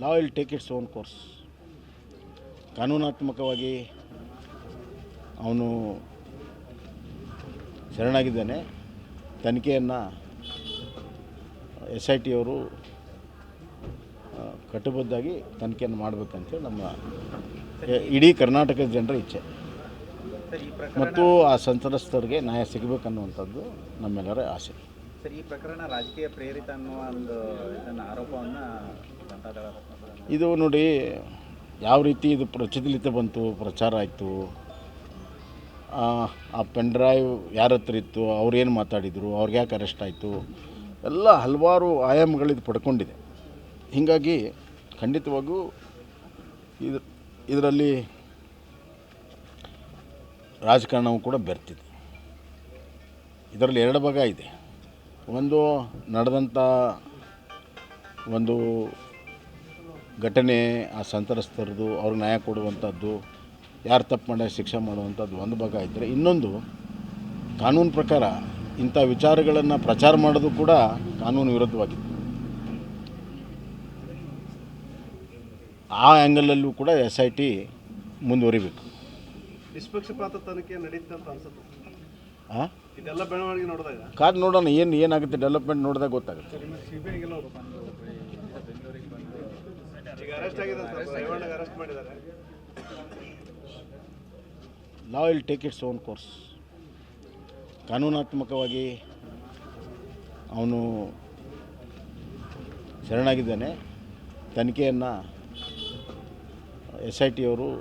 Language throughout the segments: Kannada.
Law will take its own course ಕಾನೂನಾತ್ಮಕವಾಗಿ ಅವನು ಶರಣಾಗಿದ್ದಾನೆ. ತನಿಖೆಯನ್ನು ಎಸ್ ಐ ಟಿ ಅವರು ಆ, ಕಟ್ಟುಬದ್ಧಾಗಿ ತನಿಖೆಯನ್ನು ಮಾಡಬೇಕಂತೇಳಿ ನಮ್ಮ ಇಡೀ ಕರ್ನಾಟಕದ ಜನರ ಇಚ್ಛೆ. ಮತ್ತು ಆ ಸಂತ್ರಸ್ತರಿಗೆ ನ್ಯಾಯ ಸಿಗಬೇಕನ್ನುವಂಥದ್ದು ನಮ್ಮೆಲ್ಲರ ಆಸೆ. ಪ್ರಕರಣ ರಾಜಕೀಯ ಪ್ರೇರಿತ ಅನ್ನುವ ಒಂದು ಆರೋಪವನ್ನು ಇದು ನೋಡಿ, ಯಾವ ರೀತಿ ಇದು ಪ್ರಚಲಿತ ಬಂತು, ಪ್ರಚಾರ ಆಯಿತು, ಆ ಪೆನ್ ಡ್ರೈವ್ ಯಾರ ಹತ್ರ ಇತ್ತು ಅವ್ರೇನು ಮಾತಾಡಿದರು, ಅವ್ರಿಗೆ ಯಾಕೆ ಅರೆಸ್ಟ್ ಆಯಿತು, ಎಲ್ಲ ಹಲವಾರು ಆಯಾಮಗಳಿದು ಪಡ್ಕೊಂಡಿದೆ. ಹೀಗಾಗಿ ಖಂಡಿತವಾಗೂ ಇದು, ಇದರಲ್ಲಿ ರಾಜಕಾರಣವು ಕೂಡ ಬೆರ್ತಿದೆ. ಇದರಲ್ಲಿ ಎರಡು ಭಾಗ ಇದೆ. ಒಂದು ನಡೆದಂಥ ಒಂದು ಘಟನೆ ಆ ಸಂತ್ರಸ್ತರದ್ದು ಅವ್ರಿಗೆ ನ್ಯಾಯ ಕೊಡುವಂಥದ್ದು ಯಾರು ತಪ್ಪು ಮಾಡ್ಯಾರ ಶಿಕ್ಷೆ ಮಾಡುವಂಥದ್ದು ಒಂದು ಭಾಗ ಇದ್ದರೆ ಇನ್ನೊಂದು ಕಾನೂನು ಪ್ರಕಾರ ಇಂಥ ವಿಚಾರಗಳನ್ನು ಪ್ರಚಾರ ಮಾಡೋದು ಕೂಡ ಕಾನೂನು ವಿರುದ್ಧವಾಗಿತ್ತು. ಆ ಆ್ಯಂಗಲಲ್ಲೂ ಕೂಡ ಎಸ್ ಐ ಟಿ ಮುಂದುವರಿಬೇಕು. ನಿಷ್ಪಕ್ಷಪಾತ ತನಿಖೆ ನಡೀತಂತ ಅಂತ ಅನ್ಸುತ್ತೆ. ಹಾಂ ಇದೆಲ್ಲ ಬೆಳವಣಿಗೆ ನೋಡಿದಾಗ? ಕಾದು ನೋಡೋಣ ಏನು ಏನಾಗುತ್ತೆ ಡೆವಲಪ್ಮೆಂಟ್ ನೋಡಿದಾಗ ಗೊತ್ತಾಗುತ್ತೆ. ಈಗ ಅರೆಸ್ಟ್ ಆಗಿದೆ ಸರ್ ರೇವಣ್ಣಗೆ ಅರೆಸ್ಟ್ ಮಾಡಿದ್ದಾರೆ. Law will take its own course ಕಾನೂನಾತ್ಮಕವಾಗಿ ಅವನು ಶರಣಾಗಿದ್ದಾನೆ. ತನಿಖೆಯನ್ನು ಎಸ್ ಐ ಟಿ ಅವರು ಆ,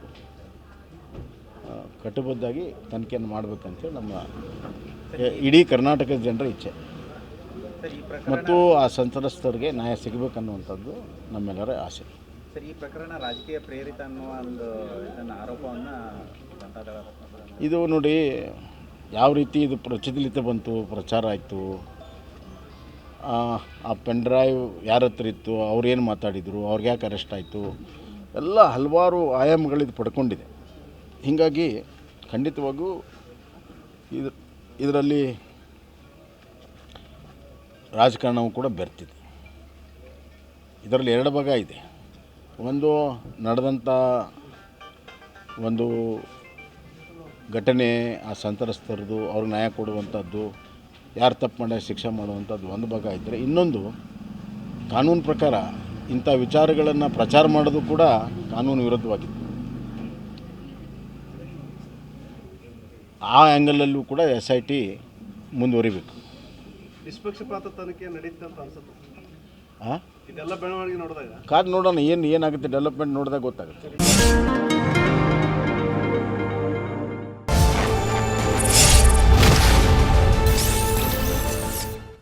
ಕಟ್ಟುಬದ್ಧಾಗಿ ತನಿಖೆಯನ್ನು ಮಾಡಬೇಕಂತೇಳಿ ನಮ್ಮ ಇಡೀ ಕರ್ನಾಟಕದ ಜನರ ಇಚ್ಛೆ. ಮತ್ತು ಆ ಸಂತ್ರಸ್ತರಿಗೆ ನ್ಯಾಯ ಸಿಗಬೇಕನ್ನುವಂಥದ್ದು ನಮ್ಮೆಲ್ಲರ ಆಸೆ. ಸರ್ ಈ ಪ್ರಕರಣ ರಾಜಕೀಯ ಪ್ರೇರಿತ ಅನ್ನುವ ಒಂದು ಇದನ್ನ ಆರೋಪವನ್ನು ಇದು ನೋಡಿ ಯಾವ ರೀತಿ ಇದು ಪ್ರಚಲಿತ ಬಂತು ಪ್ರಚಾರ ಆಯಿತು ಆ ಪೆನ್ ಡ್ರೈವ್ ಯಾರ ಹತ್ರ ಇತ್ತು ಅವ್ರೇನು ಏನು ಮಾತಾಡಿದರು ಅವ್ರಿಗೆ ಯಾಕೆ ಅರೆಸ್ಟ್ ಆಯಿತು ಎಲ್ಲ ಹಲವಾರು ಆಯಾಮಗಳಿದು ಪಡ್ಕೊಂಡಿದೆ. ಹೀಗಾಗಿ ಖಂಡಿತವಾಗೂ ಇದು ಇದರಲ್ಲಿ ರಾಜಕಾರಣವೂ ಕೂಡ ಬೆರ್ತಿದೆ. ಇದರಲ್ಲಿ ಎರಡು ಭಾಗ ಇದೆ. ಒಂದು ನಡೆದಂಥ ಒಂದು ಘಟನೆ ಆ ಸಂತ್ರಸ್ತರದು ಅವ್ರಿಗೆ ನ್ಯಾಯ ಕೊಡುವಂಥದ್ದು, ಯಾರು ತಪ್ಪು ಮಾಡ್ಯಾರ ಶಿಕ್ಷೆ ಮಾಡುವಂಥದ್ದು ಒಂದು ಭಾಗ ಇದ್ದರೆ ಇನ್ನೊಂದು ಕಾನೂನು ಪ್ರಕಾರ ಇಂಥ ವಿಚಾರಗಳನ್ನು ಪ್ರಚಾರ ಮಾಡೋದು ಕೂಡ ಕಾನೂನು ವಿರುದ್ಧವಾಗಿದೆ ಆ ಆ್ಯಂಗಲಲ್ಲೂ ಕೂಡ ಎಸ್ ಐ ಟಿ ಮುಂದುವರಿಬೇಕು. ನಿಷ್ಪಕ್ಷಪಾತ ತನಿಖೆ ಅಂತ ಅನ್ಸುತ್ತೆ. ಹಾಂ ಇದೆಲ್ಲ ಬೆಳವಣಿಗೆ ನೋಡಿದಾಗ. ಕಾದು ನೋಡೋಣ ಏನು ಏನಾಗುತ್ತೆ ಡೆವಲಪ್ಮೆಂಟ್ ನೋಡಿದಾಗ ಗೊತ್ತಾಗುತ್ತೆ.